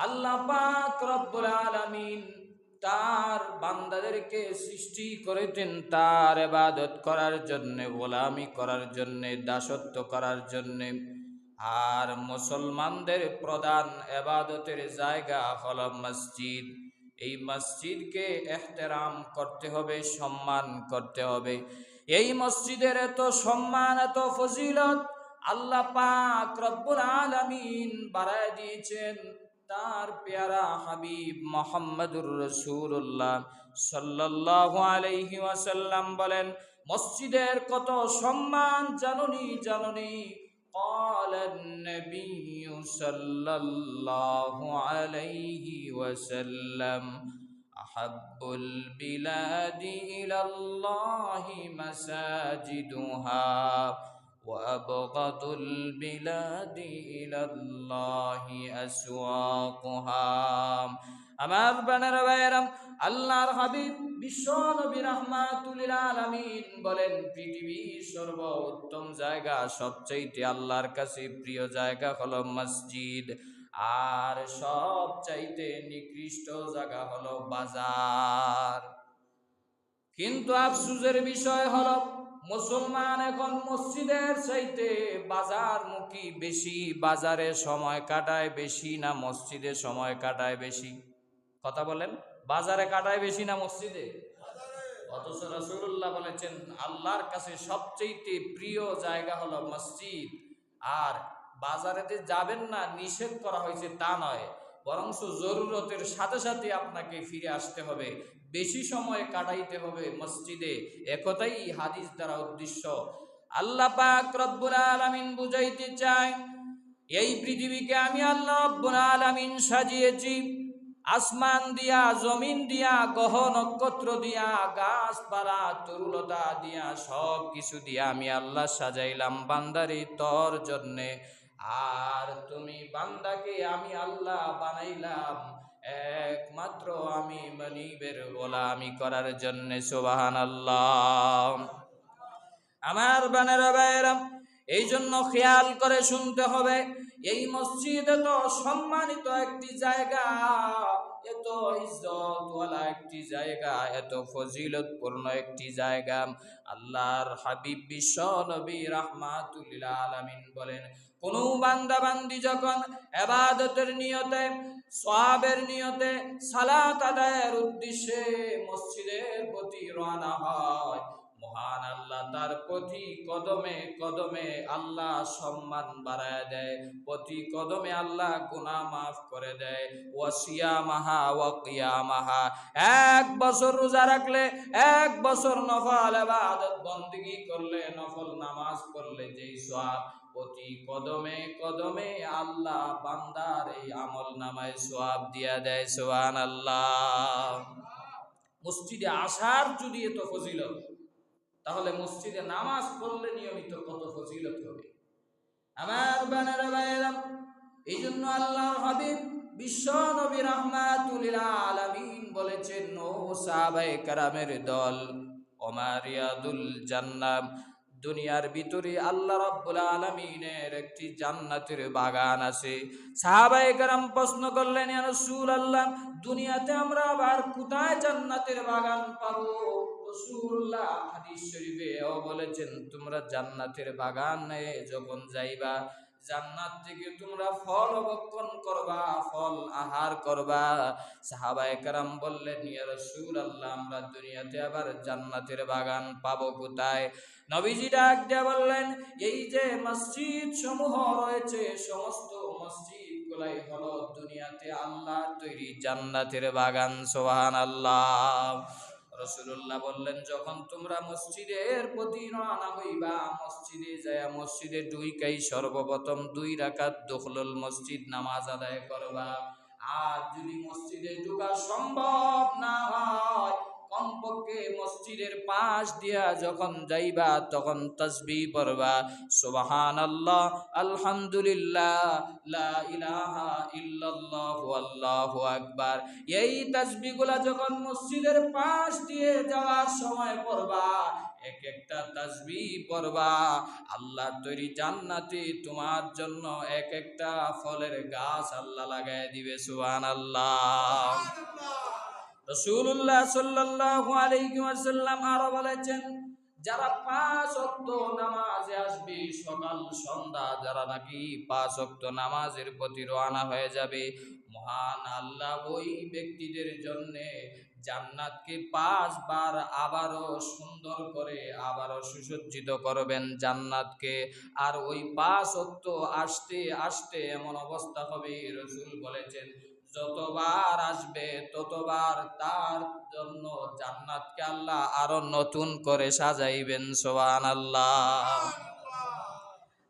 আল্লাহ পাক রব্বুল আলামিন তার বান্দাদেরকে সৃষ্টি করেছেন তার এবাদত করার জন্যে, গোলামি করার জন্যে, দাসত্ব করার জন্যে। আর মুসলমানদের প্রধান এবাদতের জায়গা হল মসজিদ। এই মসজিদকে এহতেরাম করতে হবে, সম্মান করতে হবে। এই মসজিদের এত সম্মান, এত ফজিলত আল্লাহ পাক রব্বুল আলামিন বাড়ায় দিয়েছেন। তার পেয়ারা হাবিব মোহাম্মদুর রসুল্লাহ সাল্লাল্লাহু আলাইহি ওয়াসাল্লাম বলেন মসজিদের কত সম্মান জাননি জাননি قال النبي صلى الله عليه وسلم أحب البلاد إلى الله مساجدها وأبغض البلاد إلى الله أسواقها আমার বানার ভাইয়েরাম আল্লাহর হাবিব বিশ্ব নবী রহমাতুল আলামিন বলেন পৃথিবীর সর্ব উত্তম জায়গা সবচাইতে আল্লাহর কাছে প্রিয় জায়গা হলো মসজিদ আর সবচাইতে নিকৃষ্ট জায়গা হলো বাজার কিন্তু আফসুসের বিষয় হলো মুসলমান এখন মসজিদের চাইতে বাজার মুখী বেশি, বাজারে সময় কাটায় বেশি না মসজিদে সময় কাটায় বেশি? কথা বলেন, বাজারে কাটায় বেশি না মসজিদে? অথচ রসুল্লাহ বলেছেন, আল্লাহর কাছে সবচেয়ে প্রিয় জায়গা হলো মসজিদ। আর বাজারেতে যাবেন না, নিষেধ করা হয়েছে তা নয়। বরংস জরুরতের সাথে সাথে আপনাকে ফিরে আসতে হবে। বেশি সময় কাটাইতে হবে মসজিদে। একথাই হাদিস দ্বারা উদ্দেশ্য। আল্লাহ পাক রব্বুল আলামিন বুঝাইতে চায়, এই পৃথিবীকে আমি আল্লাহ রব্বুল আলামিন সাজিয়েছি। আসমান দিয়া, জমিন দিয়া, গহ, নক্ষত্র দিয়া, গাছপালা, তরুলতা দিয়া সব কিছু দিয়া আমি আল্লাহ সাজাইলাম বান্দারি তর জন্যে। আর তুমি বান্দাকে আমি আল্লাহ বানাইলাম। একমাত্র আমি মনিবের গোলামি করার জন্য সুবাহান আল্লাহ আমার বানের বাইরাম এই জন্য খেয়াল করে শুনতে হবে, এই মসজিদে তো সম্মানিত একটি জায়গা। এত ইজ্জতওয়ালা একটি জায়গা, এত ফজিলতপূর্ণ একটি জায়গা। আল্লাহর হাবিব বিশ্ব নবী রাহমাতুল্লিল আলামিন বলেন, কোন বান্দা বান্দি যখন এবাদতের নিয়তে সোয়াবের নিয়তে সালাত আদায়ের উদ্দেশ্যে মসজিদের প্রতি রওনা হয় মহান আল্লাহ তার প্রতি কদমে কদমে আল্লাহ সম্মান বাড়ায় দেয়, প্রতি কদমে আল্লাহ গুনা মাফ করে দেয়। ওয়াসিয়া মাহা ওয়াকিয়া মাহা এক বছর রোজা রাখলে, এক বছর নফল এবাদত বন্দিগি করলে, নফল নামাজ পড়লে যেই সওয়াব, প্রতি কদমে কদমে আল্লাহ বান্দার এই আমল নামায় সোয়াব দিয়া দেয় সোয়ান আল্লাহ মসজিদে আসার যদি এত ফজিলত তাহলে মসজিদে নামাজ পড়লে নিয়মিত কত ফজিলত হবে? আমার বানারা ভাইয়েরাম এই জন্য আল্লাহর হাবিব বিশ্ব নবী রহমাতুল আলামিন বলেছেন, ও সাহাবায়ে কারামের দল ওমারিয়াদুল জান্নাম, দুনিয়ার ভিতরে আল্লাহ রাব্বুল আলামিনের একটি জান্নাতের বাগান আছে। সাহাবায়ে কারাম প্রশ্ন করলেন, ইয়া রাসূলুল্লাহ, দুনিয়াতে আমরা আবার কোথায় জান্নাতের বাগান পাবো? রাসূলুল্লাহ হাদিস শরীফে ও বলেছেন, তোমরা জান্নাতের বাগানে যখন যাইবা, জান্নাত থেকে তোমরা ফল অবক্ষণ করবা, ফল আহার করবা। সাহাবায়ে কারাম বললেন, ইয়া রাসূলুল্লাহ, আমরা দুনিয়াতে আবার জান্নাতের বাগান পাবো কোথায়? নবীজি ডাক দিয়ে বললেন, এই যে মসজিদ সমূহ রয়েছে, সমস্ত মসজিদ গুলাই হলো দুনিয়াতে আল্লাহ তৈরি জান্নাতের বাগান সোহান আল্লাহ রসুল্লাহ বললেন, যখন তোমরা মসজিদের প্রতি রওনা হইবা, মসজিদে যায় মসজিদে দুই কাই সর্বপ্রথম দুই রাখাত দখলুল মসজিদ নামাজ আদায় করবা। আর যদি মসজিদে ঢুকা সম্ভব না হয় কমপক্ষে মসজিদের পাশ দিয়া যখন যাইবা, তখন তসবি পড়বা। সুবাহান আল্লাহ আলহামদুলিল্লাহ, লা ইলাহা ইল্লাল্লাহু, আল্লাহু আকবার। এই তসবিগুলা যখন মসজিদের পাশ দিয়ে যাওয়ার সময় পড়বা, এক একটা তাসবি পড়বা। আল্লাহ তৈরি জান্নাতে তোমার জন্য এক একটা ফলের গাছ আল্লাহ লাগাই দিবে সুবহান আল্লাহ রসুল্লাহ সাল্লাল্লাহু আলাইহি ওয়াসাল্লাম আরও বলেছেন, যারা পাঁচ ওয়াক্ত নামাজে আসবে, সকাল, সন্ধ্যা, যারা নাকি পাঁচ ওয়াক্ত নামাজের প্রতি রওনা হয়ে যাবে, মহান আল্লাহ ওই ব্যক্তিদের জন্যে জান্নাতকে পাঁচবার আবারও সুন্দর করে আবারও সুসজ্জিত করবেন জান্নাতকে। আর ওই পাঁচ ওয়াক্ত আসতে আসতে এমন অবস্থা হবে, রসুল বলেছেন যতবার আসবে, ততবার তার জন্য জান্নাতকে আল্লাহ আরও নতুন করে সাজাইবেন সোহান আল্লাহ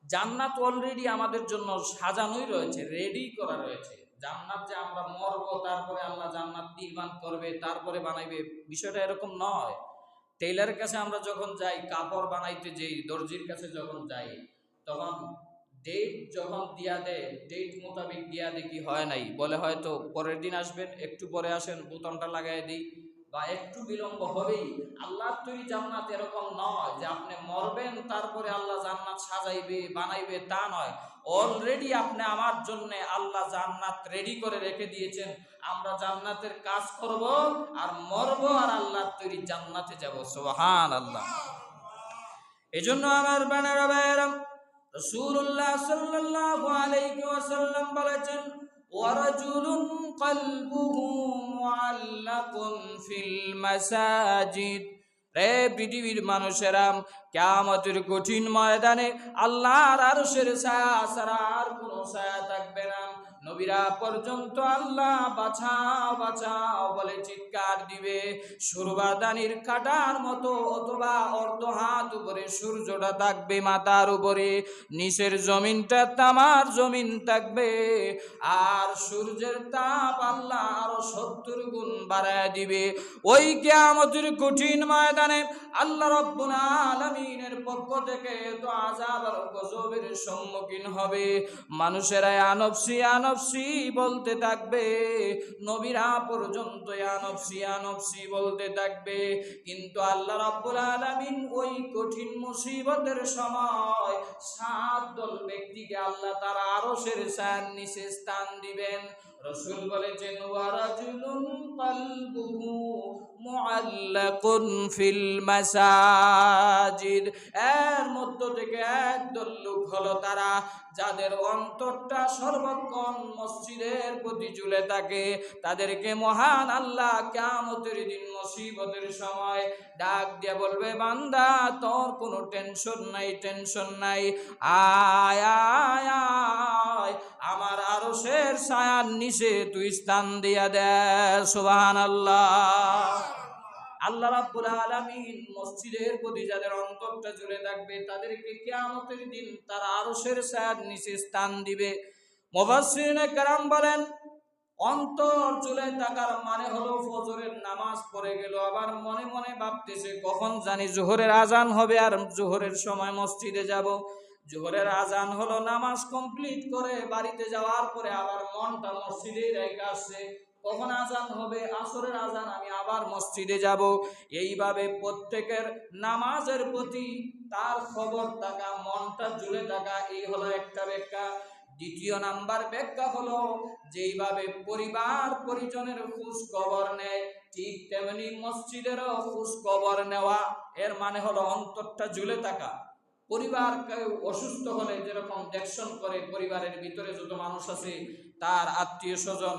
জান্নাত অলরেডি আমাদের জন্য সাজানোই রয়েছে রেডি করা রয়েছে। জান্নাত যে আমরা মরবো, তারপরে আল্লাহ জান্নাত নির্মাণ করবে, তারপরে বানাইবে, বিষয়টা এরকম নয়। টেইলারের কাছে আমরা যখন যাই, কাপড় বানাইতে যেই, দর্জির কাছে যখন যাই, তখন ডেট যখন দিয়া দেয় ডেট মোতাবেক দিয়া দেখি হয় নাই। বলে হয়তো পরের দিন আসবেন, একটু পরে আসেন, বোতামটা লাগাই দিই। বা একটু বিলম্ব হবেই। আল্লাহর তৈরি জান্নাত এরকম নয় যে আপনি মরবেন, তারপরে আল্লাহ জান্নাত সাজাইবে, বানাইবে, তা নয়। অলরেডি আপনি আমার জন্য আল্লাহ জান্নাত রেডি করে রেখে দিয়েছেন। আমরা জান্নাতের কাজ করব আর মরব আর আল্লাহর তৈরি জান্নাতে যাব। সুবহান আল্লাহ এজন্য আমার বানারা ভাইয়েরাম রাসূলুল্লাহ সাল্লাল্লাহু আলাইহি ওয়াসাল্লাম বলেছেন, ওয়ারাজুলুন কলবুহু মুআল্লাকুন ফিল মাসাজিদ। রে পৃথিবীর মানুষেরা, কিয়ামতের কঠিন ময়দানে আল্লাহর আরশের ছায়া ছাড়া আর কোনো ছায়া থাকবে নবীরা পর্যন্ত আল্লাহ বাঁচাও বাঁচাও বলে চিৎকার দিবে। সুরবাদানির কাটার মতো অথবা অর্ধ হাত উপরে সূর্যটা থাকবে মাথার উপরে। নিচের জমিনটা, তামার জমিন থাকবে। আর সূর্যের তাপ আল্লাহ আরও সত্তর গুণ বাড়ায় দিবে। ওই কেয়ামতের কঠিন ময়দানে আল্লাহ রব্বুল আলামিনের পক্ষ থেকে তো আযাব আর গজবের সম্মুখীন হবে। মানুষেরা আনফসি আনফসি বলতে থাকবে। নবীরা পর্যন্ত আনফসি আনফসি বলতে থাকবে। কিন্তু আল্লাহ রাব্বুল আলামিন ওই কঠিন মুসিবতের সময় সাত দল ব্যক্তিকে আল্লাহ তার আরশের ছায়ার নিচে স্থান দিবেন। রসুল বলেছেন ওয়ারাজুলুন কলবুহু এর মধ্য থেকে একদল হলো তারা, যাদের অন্তরটা মসজিদের প্রতি থাকে। তাদেরকে মহান আল্লাহ কিয়ামতের দিন মুসিবতের সময় ডাক দিয়ে বলবে, বান্দা, তোর কোনো টেনশন নাই টেনশন নাই। আয় আয় আরশের ছায়ার নিচে তুই স্থান দিয়া দে সুবহান আল্লাহ আল্লাহ রাব্বুল আলামিন মসজিদের প্রতি যাদের অন্তরটা জুড়ে থাকবে, তাদেরকে কিয়ামতের দিন তার আরশের ছায়ার নিচে স্থান দিবে। মুফাসসিরিনে কেরাম বলেন, অন্তর চুলে থাকার মানে হলো ফজরের নামাজ পড়ে গেল, আবার মনে মনে ভাবতেছে কখন জানি জোহরের আজান হবে আর জোহরের সময় মসজিদে যাব। জোহরের আজান হলো নামাজ কমপ্লিট করে বাড়িতে যাওয়ার পরে আবার মনটা মসজিদে রেখে আসছে। কখন আজান হবে? আসরের আজান, আমি আবার মসজিদে যাব। এইভাবে প্রত্যেকের নামাজের প্রতি তার খবর থাকা, মনটা জুড়ে থাকা, এই হলো একটা ব্যাখ্যা। দ্বিতীয় নাম্বার ব্যাখ্যা হলো, যেইভাবে পরিবার পরিজনের খোঁজ খবর নেয়, ঠিক তেমনি মসজিদেরও খোঁজ খবর নেওয়া, এর মানে হলো অন্তরটা জুলে থাকা। পরিবার অসুস্থ হলে যেরকম দেখশন করে পরিবারের ভিতরে যত মানুষ আছে তার আত্মীয় স্বজন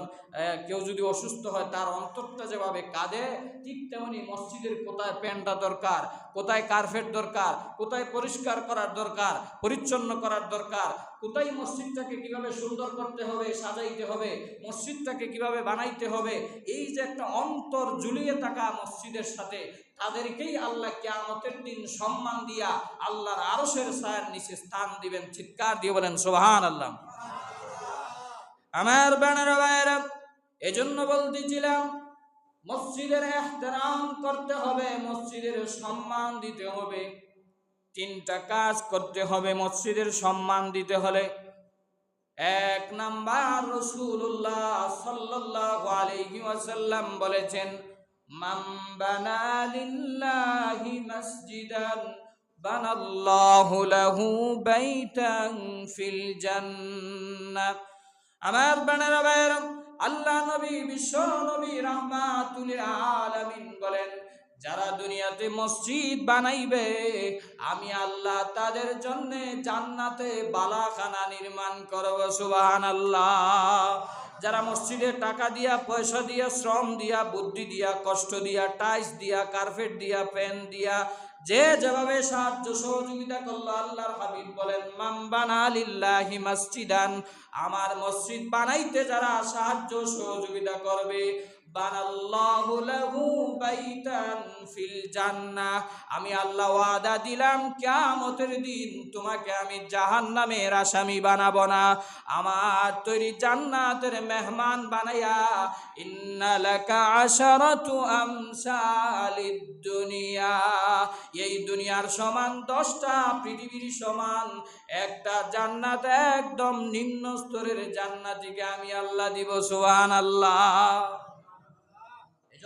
কেউ যদি অসুস্থ হয়, তার অন্তরটা যেভাবে কাঁদে, ঠিক তেমনি মসজিদের কোথায় প্যান্টটা দরকার, কোথায় কার্পেট দরকার, কোথায় পরিষ্কার করার দরকার, পরিচ্ছন্ন করার দরকার, কোথায় মসজিদটাকে কীভাবে সুন্দর করতে হবে, সাজাইতে হবে, মসজিদটাকে কীভাবে বানাইতে হবে, এই যে একটা অন্তর জুলিয়ে থাকা মসজিদের সাথে, তাদেরকেই আল্লাহ কেয়ামতের দিন সম্মান দিয়া আল্লাহর আরসের সায়ের নিচে স্থান দিবেন, চিৎকার দিয়ে বলেন সোহান আল্লাহ আমার বানার ভাইয়েরা এজন্য বলতেছিলাম, মসজিদের এহতেরাম করতে হবে, মসজিদের সম্মান দিতে হবে। তিনটা কাজ করতে হবে মসজিদের সম্মান দিতে হলে। এক নাম্বার রসুল্লাহ সাল্লাল্লাহু আলাইহি ওয়াসাল্লাম বলেছেন, মান বানা লিল্লাহি মসজিদান, বানাল্লাহু লাহু বাইতান ফিল জান্নাহ। আমার বানারা ভাইয়েরা আল্লাহ নবী, বিশ্ব নবী রাহমাতুল আলামিন বলেন, যারা দুনিয়াতে মসজিদ বানাইবে, আমি আল্লাহ তাদের জন্য জান্নাতে বালাখানা নির্মাণ করব সুবাহান আল্লাহ যারা মসজিদে টাকা দিয়া, পয়সা দিয়া, শ্রম দিয়া, বুদ্ধি দিয়া, কষ্ট দিয়া টাইস দিয়া, কার্পেট দিয়া, পেন দিয়া যে যেভাবে সাহায্য সহযোগিতা করল আল্লাহর হাবিব বলেন মাম্বানা লিল্লাহি মসজিদান আমার মসজিদ বানাইতে যারা সাহায্য সহযোগিতা করবে আমি আল্লাহ ওয়াদা দিলাম, কিয়ামতের দিন তোমাকে আমি জাহান্নামের আসামি বানাবো না। আমার তৈরি জান্নাতের মেহমান বানাইয়া দুনিয়া। এই দুনিয়ার সমান দশটা, পৃথিবীর সমান একটা জান্নাত, একদম নিম্ন স্তরের জান্নাতিকে আমি আল্লাহ দিব, সুবহানাল্লাহ।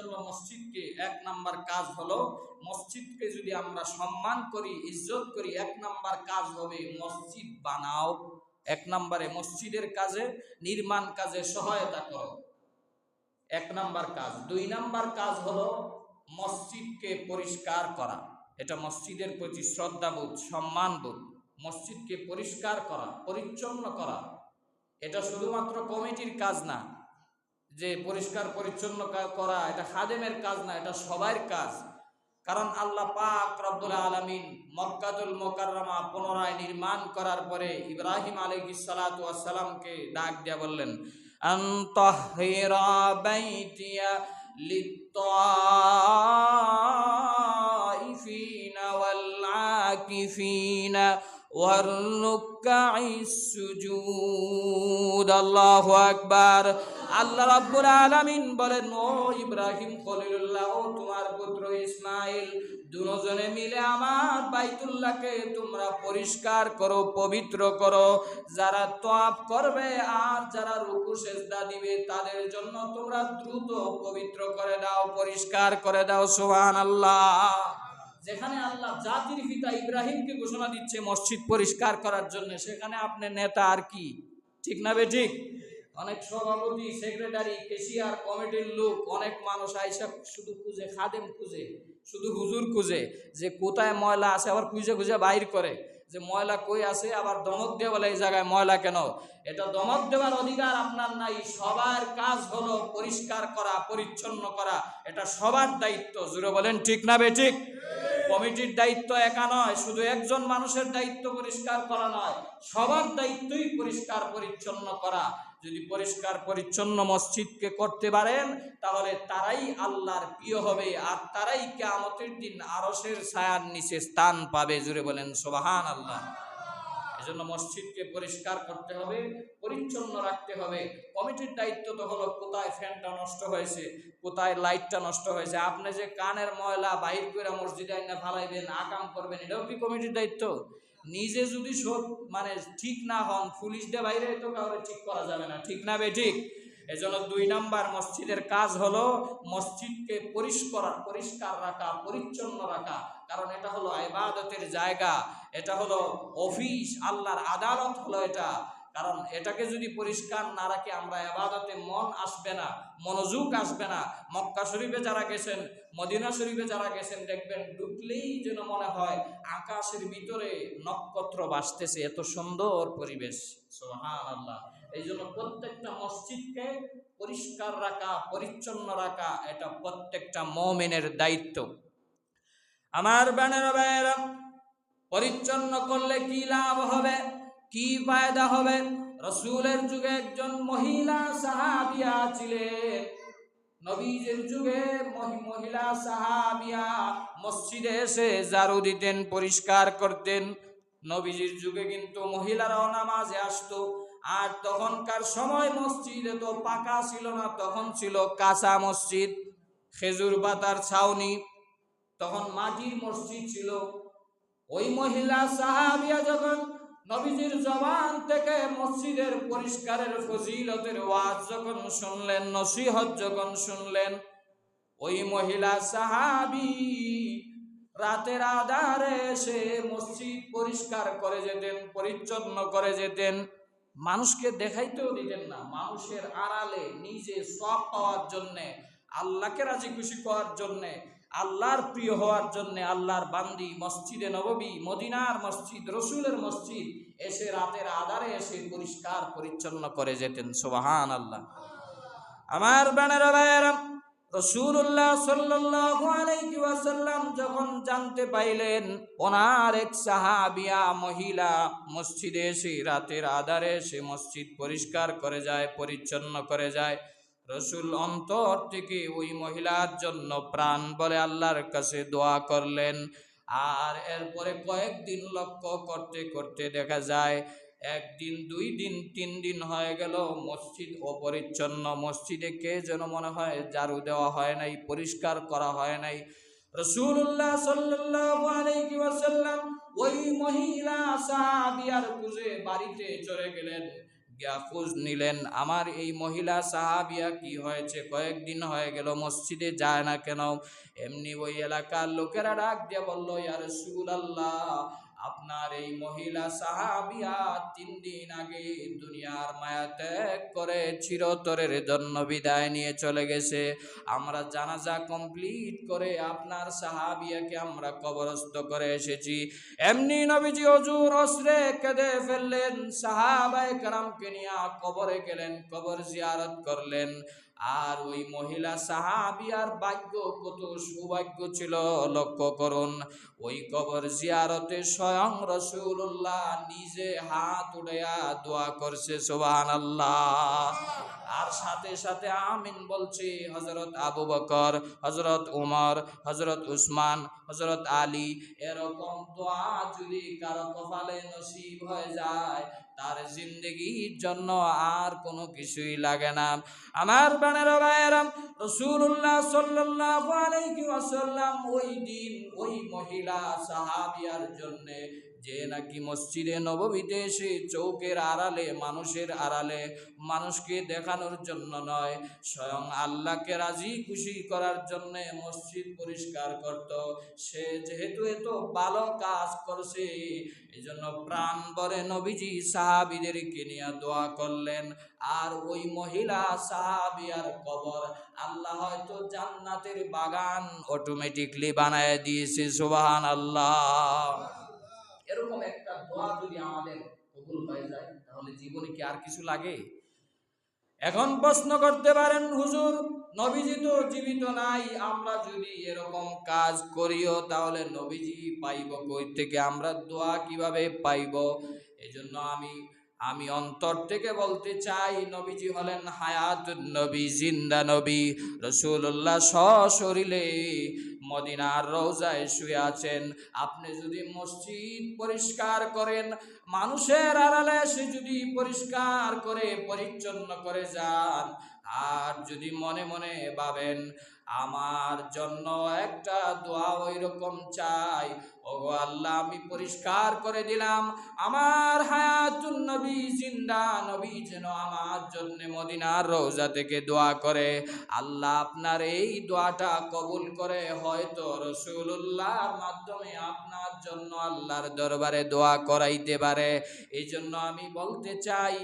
এজন্য মসজিদকে এক নাম্বার কাজ হলো, মসজিদকে যদি আমরা সম্মান করি, ইজ্জত করি, এক নাম্বার কাজ হবে মসজিদ বানাও। এক নাম্বারে মসজিদের কাজে, নির্মাণ কাজে সহায়তা করো। এক নাম্বার কাজ। দুই নাম্বার কাজ হলো মসজিদকে পরিষ্কার করা। এটা মসজিদের প্রতি শ্রদ্ধাবোধ, সম্মানবোধ। মসজিদকে পরিষ্কার করা, পরিচ্ছন্ন করা। এটা শুধুমাত্র কমিটির কাজ না যে পরিষ্কার পরিচ্ছন্ন কা- করা এটা খাদেমের কাজ না এটা সবার কাজ কারণ আল্লাহ পাক রব্বুল আলামিন মক্কাতুল মোকাররমা পুনরায় নির্মাণ করার পরে ইব্রাহিম আলাইহিস সালাতু ওয়াস সালামকে ডাক দিয়া বললেন আনতাহিরা বাইতিয়া للطائفين والعاكفين والركع السجود الله أكبر আল্লাহ রাব্বুল আলামিন বলেন, ও ইব্রাহিম খলিলুল্লাহ, ও তোমার পুত্র ইসমাইল, দুজনে মিলে আমার বাইতুল্লাহকে তোমরা পরিষ্কার করো, পবিত্র করো। যারা তোয়াফ করবে আর যারা রুকু সেজদা দিবে, তাদের জন্য তোমরা দ্রুত পবিত্র করে দাও, পরিষ্কার করে দাও, সুবহানাল্লাহ। যেখানে আল্লাহ জাতির পিতা ইব্রাহিমকে ঘোষণা দিচ্ছে মসজিদ পরিষ্কার করার জন্য, সেখানে আপনি নেতা আর কি? ঠিক না বে ঠিক? অনেক সভাপতি সেক্রেটারি কেশিয়ার কমিটির লোক, অনেক মানুষ আইসা শুধু খুঁজে, খাদেম খুঁজে, শুধু হুজুর খুঁজে যে কোথায় ময়লা আছে, আবার খুঁজে খুঁজে বাইর করে যে ময়লা কই আছে, আবার দমক দিয়ে বলে এই জায়গায় ময়লা কেন? এটা দমক দেওয়ার অধিকার আপনার নাই, সবার কাজ হলো পরিষ্কার করা, পরিচ্ছন্ন করা, এটা সবার দায়িত্ব জুড়ে বলেন ঠিক না বে ঠিক? কমিটির দায়িত্ব একা নয়, শুধু একজন মানুষের দায়িত্ব পরিষ্কার করা নয়, সবার দায়িত্বই পরিষ্কার, পরিচ্ছন্ন করা। যদি পরিষ্কার পরিচ্ছন্ন মসজিদকে করতে পারেন, তাহলে তারাই আল্লাহর প্রিয় হবে আর তারাই কেয়ামতের দিন আরসের ছায়ার নিচে স্থান পাবে। জুড়ে বলেন সোবাহান আল্লাহ এজন্য মসজিদকে পরিষ্কার করতে হবে, পরিচ্ছন্ন রাখতে হবে। কমিটির দায়িত্ব তো হলো কোথায় ফ্যানটা নষ্ট হয়েছে, কোথায় লাইটটা নষ্ট হয়েছে। আপনি যে কানের ময়লা বাহির করে মসজিদে আইনা ফালাইবেন, আকাম করবেন, এটাও কি কমিটির দায়িত্ব? নিজে যদি সব মানে ঠিক না হন, পুলিশ দিয়ে বাইরে, তো কাউকে ঠিক করা যাবে না। ঠিক না বে, ঠিক? এজন্য দুই নাম্বার মসজিদের কাজ হলো মসজিদকে পরিষ্কার পরিষ্কার রাখা, পরিচ্ছন্ন রাখা। কারণ এটা হলো আইবাদতের জায়গা। এটা হলো অফিস, আল্লাহর আদালত হলো এটা। কারণ এটাকে যদি পরিষ্কার না রাখি, আমরা এবাদতে মন আসবে না, মনোযোগ আসবে না। মক্কা শরীফে যারা গেছেন, মদিনা শরীফে যারা গেছেন, দেখবেন ঢুকলেই যেন মনে হয় আকাশের ভিতরে নক্ষত্র বাসতেছে। এত সুন্দর পরিবেশ। সোহান আল্লাহ এই জন্য প্রত্যেকটা মসজিদকে পরিষ্কার রাখা, পরিচ্ছন্ন রাখা, এটা প্রত্যেকটা মমিনের দায়িত্ব। আমার ভাইয়েরা, পরিচ্ছন্ন করলে কি লাভ হবে? কি ফায়দা হবে? রসুলের যুগে একজন মহিলা সাহাবিয়া ছিলেন। নবীজের যুগে মহি- মহিলা সাহাবিয়া মসজিদে এসে জারু দিতেন, পরিষ্কার করতেন। নবীজির যুগে কিন্তু মহিলারাও নামাজে আসতো। আর তখনকার সময় মসজিদে তো পাকা ছিল না, তখন ছিল কাঁচা মসজিদ, খেজুর পাতার ছাউনি। তখন মাটির মসজিদ ছিল। ওই মহিলা সাহাবিয়া যখন নবীজির জবান থেকে মসজিদের পরিষ্কারের ফজিলতের ওয়াজ যখন শুনলেন, নসিহত যখন শুনলেন, ওই মহিলা সাহাবি রাতের আধারে এসে মসজিদ পরিষ্কার করে যেতেন, পরিচ্ছন্ন করে যেতেন। মানুষকে দেখাইতেও দিতেন না। মানুষের আড়ালে নিজে সব পাওয়ার জন্যে, আল্লাহকে রাজি খুশি করার জন্যে আল্লাহর প্রিয় হওয়ার জন্যে আল্লাহর বান্দি, মসজিদে নববী, মদিনার মসজিদ, রসুলের মসজিদ এসে রাতের আধারে এসে পরিষ্কার পরিচ্ছন্ন করে যেতেন সোবাহান আল্লাহ আমার বানের ভাইয়েরাম যখন জানতে পাইলেন, ওনার এক সাহাবিয়া মহিলা মসজিদে এসে রাতের আধারে এসে মসজিদ পরিষ্কার করে যায়, পরিচ্ছন্ন করে যায় রসুল অন্তর থেকে ওই মহিলার জন্য প্রাণ বলে আল্লাহর কাছে দোয়া করলেন। আর এরপরে কয়েকদিন লক্ষ্য করতে করতে দেখা যায়, একদিন, দুই দিন, তিন দিন হয়ে গেল মসজিদ অপরিচ্ছন্ন। মসজিদে কে যেন মনে হয় ঝাড়ু দেওয়া হয় নাই, পরিষ্কার করা হয় নাই। রসুল্লাহ ওয়াসাল্লাম ওই মহিলা বাড়িতে চলে গেলেন। খোঁজ নিলেন, আমার এই মহিলা সাহাবিয়া কি হয়েছে? কয়েকদিন হয়ে গেল, মসজিদে যায় না কেন? এমনি ওই এলাকার লোকেরা ডাক দিয়ে বলল ইয়ার সুল রাসূলুল্লাহ আপনার এই মহিলা সাহাবিয়া তিন দিন আগে দুনিয়ার মায়া ত্যাগ করে চিরতরের জন্য বিদায় নিয়ে চলে গেছে। আমরা জানাজা কমপ্লিট করে আপনার সাহাবিয়াকে আমরা কবরস্থ করে এসেছি। এমনি নবীজি অজুর অস্ত্রে কেঁদে ফেললেন, সাহাবায়ে কারামকে নিয়ে কবরে গেলেন, কবর জিয়ারত করলেন। আর ওই মহিলা সাহাবি আর ভাগ্য কত সৌভাগ্য ছিল, লক্ষ্য করুন, ওই কবর জিয়ারতে স্বয়ং রসুল্লাহ নিজে হাত উড়াইয়া দোয়া করছে সোবান আর সাথে সাথে আমিন বলছে হজরত আবু বকর হজরত উমর হজরত উসমান হজরত আলী, এরকম দোয়া যদি কারও কপালে নসিব হয়ে যায়। তার জিন্দগির জন্য আর কোনো কিছুই লাগে না। আমার বানের ভাইয়েরাম রসুল্লাহ সাল্লাল্লাহু আলাইহি ওয়াসাল্লাম ওই দিন ওই মহিলা সাহাবিয়ার জন্য যে নাকি মসজিদে নববীতে এসে চৌকের আড়ালে, মানুষের আড়ালে, মানুষকে দেখানোর জন্য নয়, স্বয়ং আল্লাহকে রাজি খুশি করার জন্য মসজিদ পরিষ্কার করত। সে যেহেতু এত ভালো কাজ করছে এই জন্য প্রাণ বরে নবীজি সাহাবিদেরকে নিয়ে দোয়া করলেন। আর ওই মহিলা সাহাবিয়ার কবর, আল্লাহ হয়তো জান্নাতের বাগান অটোমেটিকলি বানায় দিয়েছে সুবাহান আল্লাহ এরকম একটা দোয়া যদি আমাদের কবুল হয়ে যায়, তাহলে জীবনে কি আর কিছু লাগে? এখন প্রশ্ন করতে পারেন, হুজুর, নবীজি তো জীবিত নাই, আমরা যদি এরকম কাজ করিও, তাহলে নবীজি পাইব কই থেকে? আমরা দোয়া কীভাবে পাইব? এজন্য আমি আমি অন্তর থেকে বলতে চাই, নবীজি হলেন হায়াত নবী, জিন্দা নবী। রসুল্লাহ সশরীরে মদিনার রোজায় শুয়ে আছেন। আপনি যদি মসজিদ পরিষ্কার করেন, মানুষের আড়ালে সে যদি পরিষ্কার করে, পরিচ্ছন্ন করে যান, আর যদি মনে মনে ভাবেন আমার জন্য একটা দোয়া ওই রকম চাই। ও আল্লাহ, আমি পরিষ্কার করে দিলাম, আমার হায়াতুন নবী, জিন্দা নবী যেন আমার জন্য মদিনার রোজা থেকে দোয়া করে। আল্লাহ আপনার এই দোয়াটা কবুল করে, হয়তো রসুল্লাহর মাধ্যমে আপনার জন্য আল্লাহর দরবারে দোয়া করাইতে পারে। এই জন্য আমি বলতে চাই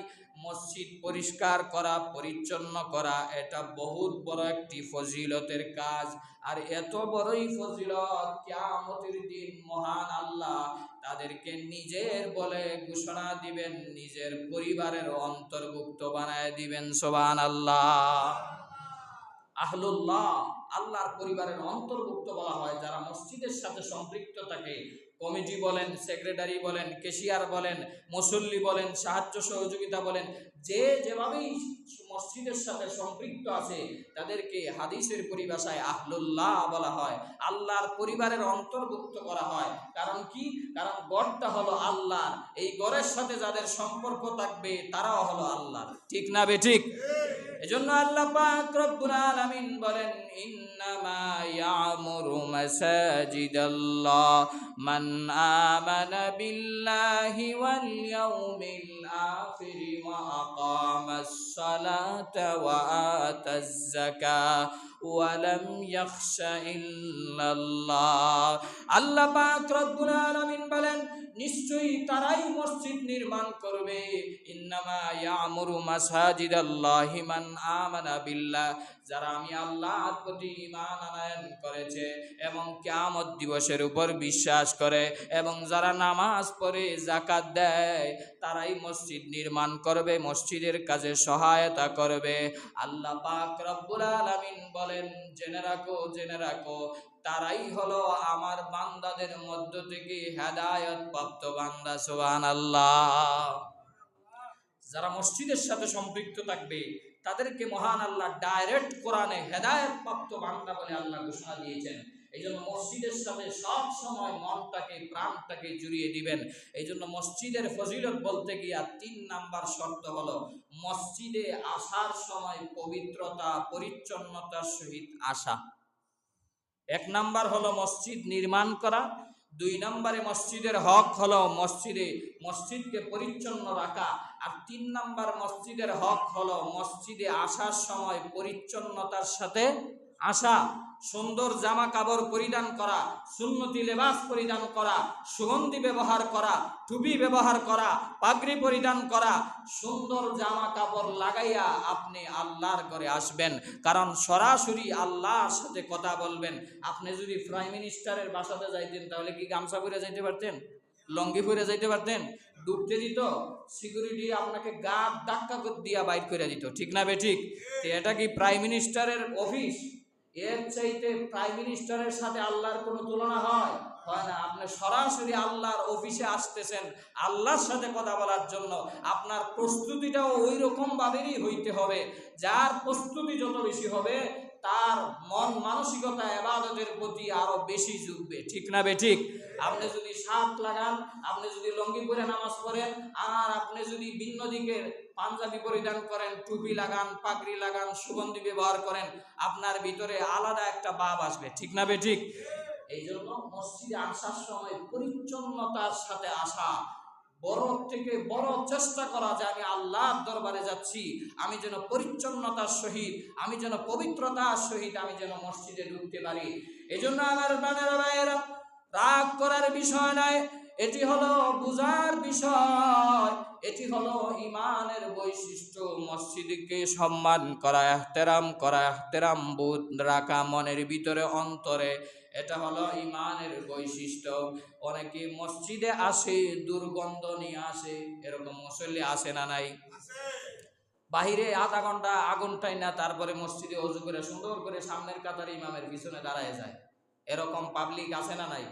মসজিদ পরিষ্কার করা, পরিচ্ছন্ন করা, এটা বহুত বড় একটি ফজিলতের কাজ। আর এত বড়ই ফজিলত, কিয়ামতের দিন মহান আল্লাহ তাদেরকে নিজের বলে ঘোষণা দিবেন, নিজের পরিবারের অন্তর্ভুক্ত বানায় দিবেন সোবান আল্লাহ আহলুল্লাহ, আল্লাহর পরিবারের অন্তর্ভুক্ত বলা হয়, যারা মসজিদের সাথে সম্পৃক্ত থাকে কমিটি বলেন, সেক্রেটারি বলেন, কেশিয়ার বলেন, মুসল্লি বলেন, সাহায্য সহযোগিতা বলেন, যে যেভাবেই মসজিদের সাথে সম্পৃক্ত আছে, তাদেরকে হাদিসের পরিভাষায় আহলুল্লাহ বলা হয়, আল্লাহর পরিবারের অন্তর্ভুক্ত করা হয়। কারণ কি? কারণ গড়টা হলো আল্লাহর। এই গড়ের সাথে যাদের সম্পর্ক থাকবে, তারাও হলো আল্লাহর। ঠিক না বে ঠিক? এজন্য আল্লাহ পাক রব্বুল আলামিন বলেন, ইন্নামা ইয়ামুরু মাসাজিদাল্লাহ। মান আমানা বিল্লাহি ওয়াল ইয়াউমিল আখির ওয়া আকামাস সালাতা ওয়া আতাজ যাকাত। ওয়া লাম ইয়াখশা ইল্লাল্লাহ। আল্লাহ পাক রব্বুল আলামিন বলেন, নিশ্চয়ই তারাই মসজিদ নির্মাণ করবে। ইন্নামা ইয়ামুরু মাসাজিদাল্লাহি মান আমানা বিল্লাহ। যারা আমি আল্লাহর প্রতি ঈমান আনয়ন করেছে এবং কিয়ামত দিবসের উপর বিশ্বাস করে এবং যারা নামাজ পড়ে যাকাত দেয়, তারাই মসজিদ নির্মাণ করবে, মসজিদের কাজে সহায়তা করবে। আল্লাহ পাক রব্বুল আলামিন বলেন, জেনে রাখো জেনে রাখো, তারাই হলো আমার বান্দাদের মধ্য থেকে হেদায়ত প্রাপ্ত বান্দা সুবান আল্লাহ যারা মসজিদের সাথে সম্পৃক্ত থাকবে তাদেরকে মহান আল্লাহ ডাইরেক্ট কোরআনে হেদায়ত প্রাপ্ত বান্দা বলে আল্লাহ ঘোষণা দিয়েছেন। এই জন্য মসজিদের সাথে সব সময় মনটাকে, প্রাণটাকে জুড়িয়ে দিবেন। এই জন্য মসজিদের ফজিলত বলতে গিয়া তিন নাম্বার শর্ত হলো, মসজিদে আসার সময় পবিত্রতা, পরিচ্ছন্নতার সহিত আসা। এক নাম্বার হলো মসজিদ নির্মাণ করা। দুই নম্বরে মসজিদের হক হলো মসজিদে মসজিদকে পরিচ্ছন্ন রাখা, আর তিন নম্বর মসজিদের হক হলো মসজিদে আসার সময় পরিচ্ছন্নতার সাথে আসা। সুন্দর জামা কাপড় পরিধান করা, সুন্নতি লেবাস পরিধান করা, সুগন্ধি ব্যবহার করা, টুপি ব্যবহার করা, পাগড়ি পরিধান করা, সুন্দর জামা কাপড় লাগাইয়া আপনি আল্লাহর ঘরে আসবেন। কারণ সরাসরি আল্লাহর সাথে কথা বলবেন। আপনি যদি প্রাইম মিনিস্টারের বাসাতে যাইতেন, তাহলে কি গামছা পরে যাইতে পারতেন? লঙ্গি পরে যাইতে পারতেন? ডুবতে দিত? সিকিউরিটি আপনাকে গা ধাক্কা করে দিয়া বাইর করে দিত। ঠিক না বে ঠিক? এটা কি প্রাইম মিনিস্টারের অফিস এর চাইতে প্রাইম মিনিস্টারের সাথে আল্লাহর কোনো তুলনা হয়? হয় না। আপনি সরাসরি আল্লাহর অফিসে আসতেছেন, আল্লাহর সাথে কথা বলার জন্য। আপনার প্রস্তুতিটাও ওই রকমভাবেরই হইতে হবে। যার প্রস্তুতি যত বেশি হবে, তার মন মানসিকতা, এবাদতের প্রতি আরও বেশি জুড়বে। ঠিক না বে ঠিক? আপনি যদি শার্ট লাগান, আপনি যদি লঙ্গি পরে নামাজ পড়েন, আর আপনি যদি ভিন্ন দিকের পাঞ্জাবি পরিধান করেন, টুপি লাগান, পাগড়ি লাগান, সুগন্ধি ব্যবহার করেন, আপনার ভিতরে আলাদা একটা ভাব আসবে। ঠিক না বে ঠিক? এই জন্য মসজিদে আসার সময় পরিচ্ছন্নতার সাথে আসা, বড় থেকে বড় চেষ্টা করা যে আমি আল্লাহর দরবারে যাচ্ছি, আমি যেন পরিচ্ছন্নতার সহিত, আমি যেন পবিত্রতার সহিত আমি যেন মসজিদে ঢুকতে পারি। এই জন্য আমার বানের ভাইয়েরা রাগ করার বিষয় নয়, এটি হলো বুঝার বিষয়। এটি হলো ইমানের বৈশিষ্ট্য। মসজিদকে সম্মান করা, এহতেরাম করা, এহতেরাম বোধ রাখা মনের ভিতরে, অন্তরে। এটা হলো ইমানের বৈশিষ্ট্য। অনেকে মসজিদে আসে, দুর্গন্ধ নিয়ে আসে, এরকম মুসল্লি আসে না নাই? বাহিরে আধা ঘণ্টা আগুনটাই না তারপরে মসজিদে অজু করে, সুন্দর করে সামনের কাতারে ইমামের পিছনে দাঁড়ায় যায়। এরকম পাবলিক আছে না নাই?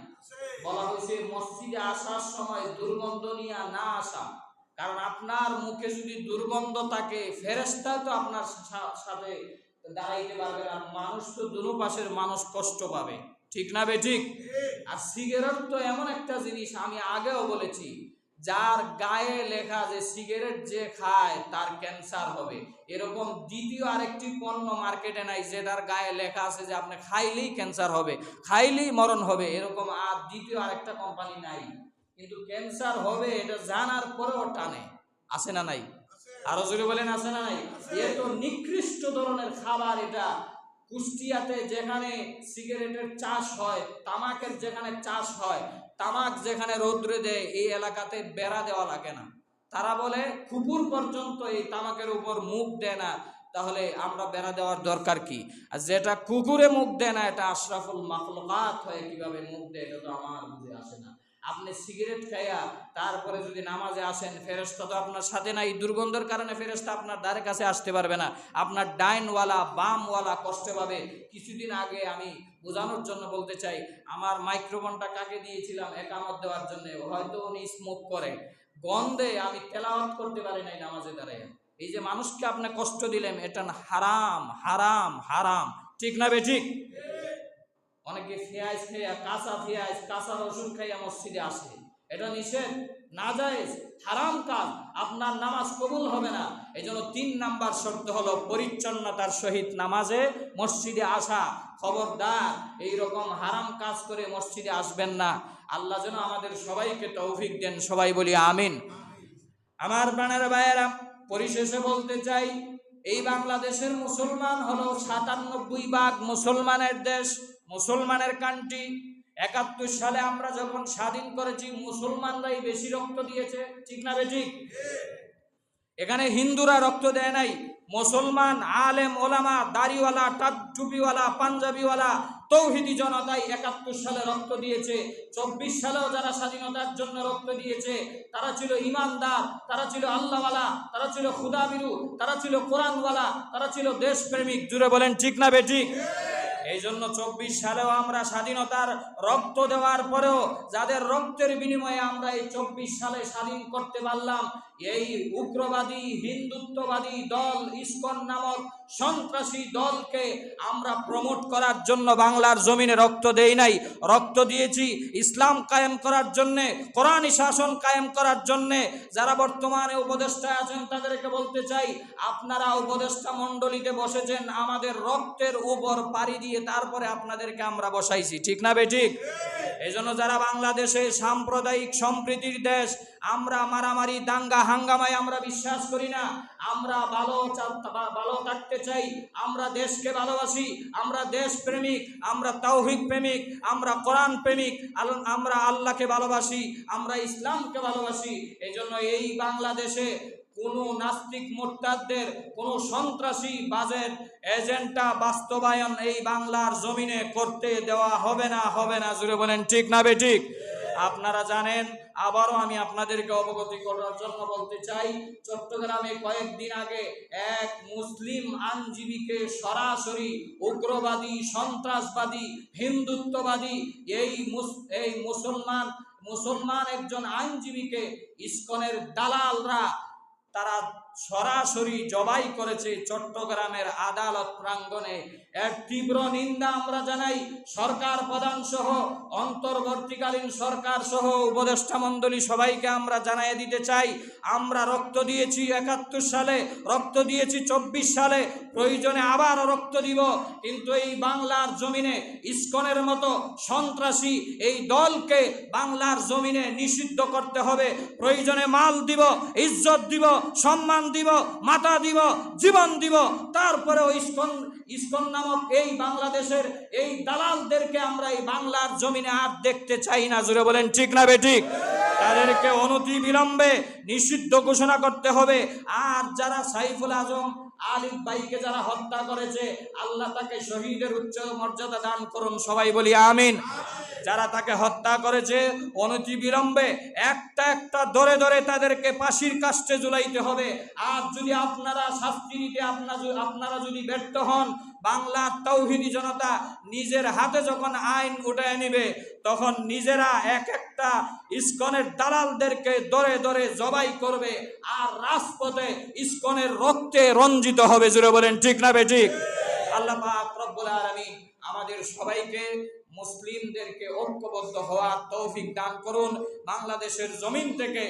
বলা হয়েছে মসজিদে আসার সময় দুর্গন্ধ নিয়ে না আসা। কারণ আপনার মুখে যদি দুর্গন্ধ থাকে ফেরেস্তা তো আপনার সাথে দাঁড়াইতে পারবে না। মানুষ তো দুনো পাশের মানুষ কষ্ট পাবে। ঠিক না বে ঠিক? আর সিগারেট তো এমন একটা জিনিস, আমি আগেও বলেছি যার গায়ে লেখা যে সিগারেট যে খায়, তার ক্যান্সার হবে। এরকম দ্বিতীয় আরেকটি পণ্য মার্কেটে নাই যেটার গায়ে লেখা আছে যে আপনি খাইলেই ক্যান্সার হবে, খাইলেই মরণ হবে, এরকম আর দ্বিতীয় আরেকটা কোম্পানি নাই। কিন্তু ক্যান্সার হবে এটা জানার পরেও টানে। আছে না নাই? আরও জোরে বলেন, আছে না নাই? এ তো নিকৃষ্ট ধরনের খাবার এটা। কুষ্টিয়াতে যেখানে সিগারেটের চাষ হয়, তামাকের যেখানে চাষ হয় তামাক যেখানে রৌদ্রে দেয়, এই এলাকাতে বেড়া দেওয়া লাগে না। তারা বলে, কুকুর পর্যন্ত এই তামাকের উপর মুখ দেয় না, তাহলে আমরা বেড়া দেওয়ার দরকার কি? আর যেটা কুকুরে মুখ দেয় না, এটা আশরাফুল মাখলুকাত হয়ে কীভাবে মুখ দেয়, এটা তো আমার বুঝে আসে না। আপনি সিগারেট খাইয়া তারপরে যদি নামাজে আসেন ফেরেস্তা তো আপনার সাথে নাই। দুর্গন্ধের কারণে ফেরেস্তা আপনার দ্বারে কাছে আসতে পারবে না। আপনার ডাইনওয়ালা, বামওয়ালা কষ্ট পাবে। কিছুদিন আগে আমি বোঝানোর জন্য বলতে চাই, আমার মাইক্রোফোনটা কাকে দিয়েছিলাম একামত দেওয়ার জন্য? হয়তো উনি স্মোক করে। গন্ধে আমি তেলাওয়াত করতে পারি নাই নামাজে দাঁড়ায় এই যে মানুষকে আপনি কষ্ট দিলেন, এটা হারাম হারাম হারাম। ঠিক না বে ঠিক? অনেকে পেঁয়াজ খাইয়া কাঁচা পেঁয়াজ কাঁচা রসুন খাইয়া মসজিদে আসে। এটা নিষেধ, নাজায়েজ, হারাম কাজ। আপনার নামাজ কবুল হবে না। এই জন্য তিন নাম্বার শর্ত হলো পরিচ্ছন্নতার সহিত নামাজে মসজিদে আসা। খবরদার এই রকম হারাম কাজ করে মসজিদে আসবেন না। আল্লাহ যেন আমাদের সবাইকে তৌফিক দেন। সবাই বলি আমিন। আমার প্রাণের ভাইয়েরা, পরিশেষে বলতে চাই, এই বাংলাদেশের মুসলমান হলো সাতানব্বই ভাগ মুসলমানের দেশ। মুসলমানের কান্ট্রি। একাত্তর সালে আমরা যখন স্বাধীন করেছি, মুসলমানরাই বেশি রক্ত দিয়েছে। ঠিক না বেঠিক? এখানে হিন্দুরা রক্ত দেয় নাই। মুসলমান, আলেম, ওলামা, দাড়িওয়ালা টাট টুপিওয়ালা পাঞ্জাবিওয়ালা, তৌহিদি জনতাই একাত্তর সালে রক্ত দিয়েছে। চব্বিশ সালেও যারা স্বাধীনতার জন্য রক্ত দিয়েছে, তারা ছিল ইমানদার, তারা ছিল আল্লাহওয়ালা, তারা ছিল খুদাবিরু, তারা ছিল কোরআনওয়ালা, তারা ছিল দেশপ্রেমিক। জুড়ে বলেন, ঠিক না বেঠিক? এই জন্য চব্বিশ সালেও আমরা স্বাধীনতার রক্ত দেওয়ার পরেও যাদের রক্তের বিনিময়ে আমরা এই চব্বিশ সালে স্বাধীন করতে পারলাম, এই উগ্রবাদী, হিন্দুত্ববাদী দল, ইস্কন নামক সন্ত্রাসী দলকে আমরা প্রমোট করার জন্য বাংলার জমিনে রক্ত দেই নাই। রক্ত দিয়েছি ইসলাম কায়েম করার জন্যে কোরআনী শাসন কায়েম করার জন্যে। যারা বর্তমানে উপদেষ্টা আছেন তাদেরকে বলতে চাই, আপনারা উপদেষ্টা মণ্ডলীতে বসেছেন, আমাদের রক্তের উপর পাড়ি দিয়ে তারপরে আপনাদেরকে আমরা বসাইছি। ঠিক না বে ঠিক? এই জন্য যারা বাংলাদেশে সাম্প্রদায়িক সম্প্রীতির দেশ, আমরা মারামারি, দাঙ্গা, হাঙ্গামায় আমরা বিশ্বাস করি না। আমরা ভালো ভালো থাকতে চাই। আমরা দেশকে ভালোবাসি। আমরা দেশ প্রেমিক, আমরা তৌহিক প্রেমিক, আমরা কোরআন প্রেমিক আমরা আল্লাহকে ভালোবাসি, আমরা ইসলামকে ভালোবাসি। এই জন্য এই বাংলাদেশে কোনো নাস্তিক মোর্তাদের, কোনো সন্ত্রাসী বাজেট এজেন্টা বাস্তবায়ন এই বাংলার জমিনে করতে দেওয়া হবে না হবে না। জুড়ে বলেন, ঠিক না বে ঠিক? আপনারা জানেন, আবারও আমি আপনাদেরকে অবগতি করার জন্য বলতে চাই, চট্টগ্রামে কয়েকদিন আগে এক মুসলিম আইনজীবীকে সরাসরি উগ্রবাদী, সন্ত্রাসবাদী, হিন্দুত্ববাদী, এই এই মুসলমান মুসলমান একজন আইনজীবীকে ইস্কনের দালালরা তারা সরাসরি জবাই করেছে চট্টগ্রামের আদালত প্রাঙ্গণে এর তীব্র নিন্দা আমরা জানাই। সরকার প্রধান সহ অন্তর্বর্তীকালীন সরকার সহ উপদেষ্টা মণ্ডলী সবাইকে আমরা জানাই দিতে চাই। আমরা রক্ত দিয়েছি একাত্তর সালে, রক্ত দিয়েছি চব্বিশ সালে, প্রয়োজনে আবারও রক্ত দিব। কিন্তু এই বাংলার জমিনে ইস্কনের মতো সন্ত্রাসী এই দলকে বাংলার জমিনে নিষিদ্ধ করতে হবে। প্রয়োজনে মাল দিব, ইজ্জত দিব, সম্মান দিব, মাতা দিব, জীবন দিব। তারপরেও ইস্কন ইস্কন নামক এই বাংলাদেশের এই দালালদেরকে আমরা এই বাংলার জমিনে আর দেখতে চাই না। জুড়ে বলেন, ঠিক না বেঠিক তাদেরকে অনতি বিলম্বে নিষিদ্ধ ঘোষণা করতে হবে। আর যারা সাইফুল আজম, আলিফ ভাইকে যারা হত্যা করেছে, আল্লাহ তাকে শহীদের উচ্চ মর্যাদা দান করুন, সবাই বলি আমিন। যারা তাকে হত্যা করেছে অনতি বিলম্বে একটা একটা ধরে ধরে তাদেরকে ফাঁসির কাস্টে ঝুলাইতে হবে। আর যদি আপনারা শাস্তি নিতে আপনা আপনারা যদি ব্যর্থ হন বাংলার তৌহিদি জনতা নিজের হাতে যখন আইন উঠায় নিবে, তখন নিজেরা এক একটা ইস্কনের দালালদেরকে দরে দরে জবাই করবে আর রাজপথে ইস্কনের রক্তে রঞ্জিত হবে। জুড়ে বলেন, ঠিক না বে ঠিক? আল্লাহ পাক আমাদের সবাইকে মুসলিমদেরকে ঐক্যবদ্ধ হওয়ার তৌফিক দান করুন। বাংলাদেশের জমিন থেকে